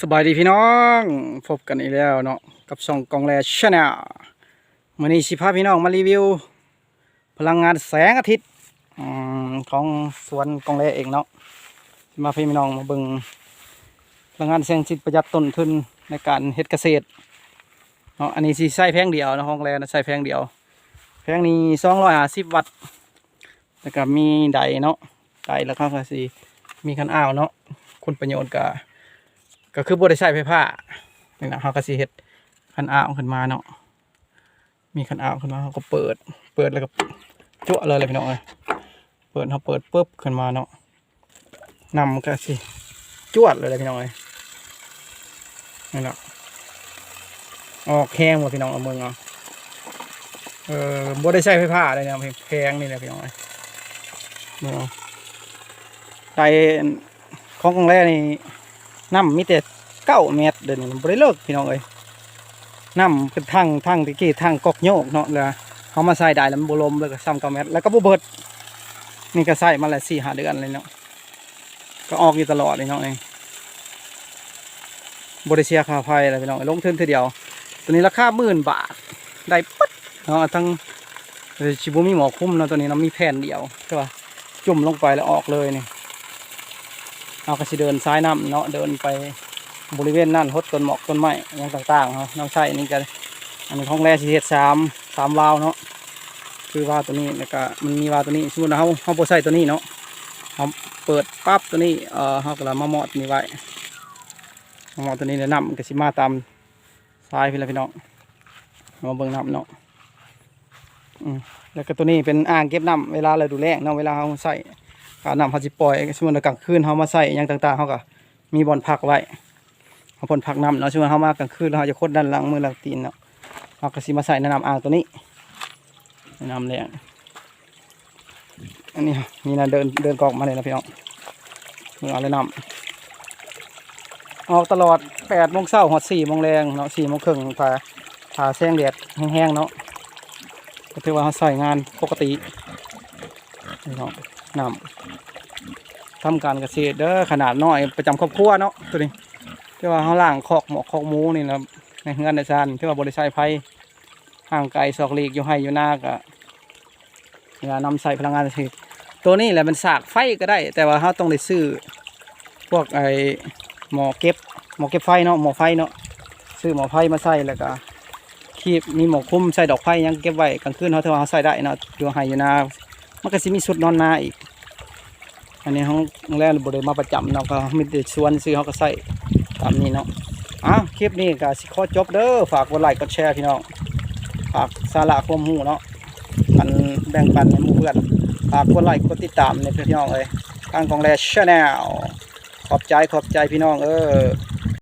สบายดีพี่น้องพบกันอีกแล้วเนาะกับช่องกองแลชาแนลมื่อนี้สิพาพี่น้องมารีวิว พลังงานแสงอาทิตย์อของสวนกองแลเองเนาะมาพี่น้องมาเบิ่งพลังงานแสงอาทิตย์ประหยัดต้นทุนในการเฮ็ดเกษตรเนาะอันนี้สิใช้แพงเดียวนะของแลนะใช้แพงเดียว แพงนี้สองร้อยห้าสิบวัตต์แล้วก็มีไดเนาะไดแล้วก็สิมีคันอ้าวเนาะคุณประโยชน์กับ ก็คือบริษัทไฟฟ้านี่นะเขาก็สิเฮ็ดคันอ้าวขึ้นมาเนาะมีคันอ้าวขึ้นมาเขาก็เปิด เปิดแล้วก็จั่วเลยเลยพี่น้องเอ้ยเปิดเขาเปิดปุ๊บขึ้นมาเนาะนำก็สิจวดเลยเลยพี่น้องเอ้ยนี่เนาะออกแห้งหมดพี่น้องเอาเมืองเอาเออบริษัทไฟฟ้าเลยเนี่ยแพงนี่แหละพี่น้องเอ้ยเนาะไดของกองแรนี่ น้ำมีแต่เก้าเมตรเดินบริเลิกพี่น้องเอ้ยน้ำเป็นทางทางตะกี้ทางกอกโยกเนาะเลยเขามาใส่ได้แล้วมันบลมเลยก็ซ้ำเก้าเมตรแล้วก็บ่เบิด นี่ก็ใส่มาแล้วสี่หาเดือนเลยเนาะก็ออกอยู่ตลอดเลยเนาะเองบริเซียคาไฟอะไรพี่น้องลงทุนทีเดียว ตัวนี้ราคาหมื่นบาทได้ปั๊ดเนาะทั้งชิบุมีหมอคุ้มเนาะตัวนี้เนาะมีแผ่นเดียวใช่ป่ะจุ่มลงไปแล้วออกเลยนี่ เราก็สิเดินซ้ายน้ำเนาะเดินไปบริเวณนั่นหดต้นหมอกต้นไม้อยังต่างๆเนาะน้องใช่นี่ก็อันนี้ของแรกสิเฮ็ดสามสามวาวเนาะคือวาวตัวนี้แล้วก็มันมีวาวตัวนี้สมมติว่าเขาเขาโบใส่ตัวนี้เนาะเขาเปิดปั๊บตัวนี้เอ่อเขาก็เลยมาหมาะตัวนี้ไว้มาหมาะตัวนี้แล้วน้ำก็สิมาตามซ้ายพี่ละพี่น้องมาเบิ่งน้ำเนาะอืมแล้วก็ตัวนี้เป็นอ่างเก็บน้ำเวลาเราดูแลเนาะเวลาเขาใส่ กานำเขาสิปล่อยสมมติว่ากลางคืนเขามาใส่อหยังต่างๆเขาก็มีบอลพักไว้เขาบอลพักนำเนาะสมมติเขามากลางคืนแล้วเขาจะคดด้านหลังมือหลังตีนเนาะเขาก็สิมาใส่ในน้ำอ่างตัวนี้ในน้ำแรงอันนี้นี่นะเดินเดินกอกมาเลยนะพี่น้องมือเอาเลยนำออกตลอดแปดโมงเช้าหอดสี่โมงแรงเนาะสี่โมงครึ่งผ่าผ่าแสงแดดแห้งๆเนาะก็ถือว่าเขาใส่งานปกติพี่น้อง นำทำการเกษตรเด้อขนาดน้อยประจำครอบครัวเนาะตัวนี้ที่ว่าเขาล่างคอกหมอกคอกหมูนี่นะในเฮือนในซานที่ว่าบริษัทไฟห่างไกลซอกหลีกอยู่ให้อยู่หน้าก็เวลานำใส่พลังงานเกษตรตัวนี้แหละมันสากไฟก็ได้ แต่ว่าเขาต้องได้ซื้อพวกไอ้หมอเก็บหมอเก็บไฟเนาะหมอไฟเนาะซื้อหมอไฟมาใส่แล้วก็คีบมีหมอคุ้มใส่ดอกไฟยังเก็บไว้กลางคืนเขาถือว่าเขาใส่ได้เนาะอยู่ให้อยู่หน้ามันก็สิมีสุดนอนนาอีก อันนี้ของแรกบริมาประจำเนาะก็มีแต่ชวนซื้อเขาก็ใส่ตามนี้เนาะอะคลิปนี้ก็สิขอจบเด้อฝากกดไลค์กดแชร์พี่น้องฝากสาระความหูเนาะกันแบ่งปันในหมู่เพื่อนฝากกดไลค์กดติดตามในพี่น้องเลยทางของแรชแนลขอบใจขอบใจพี่น้องเออ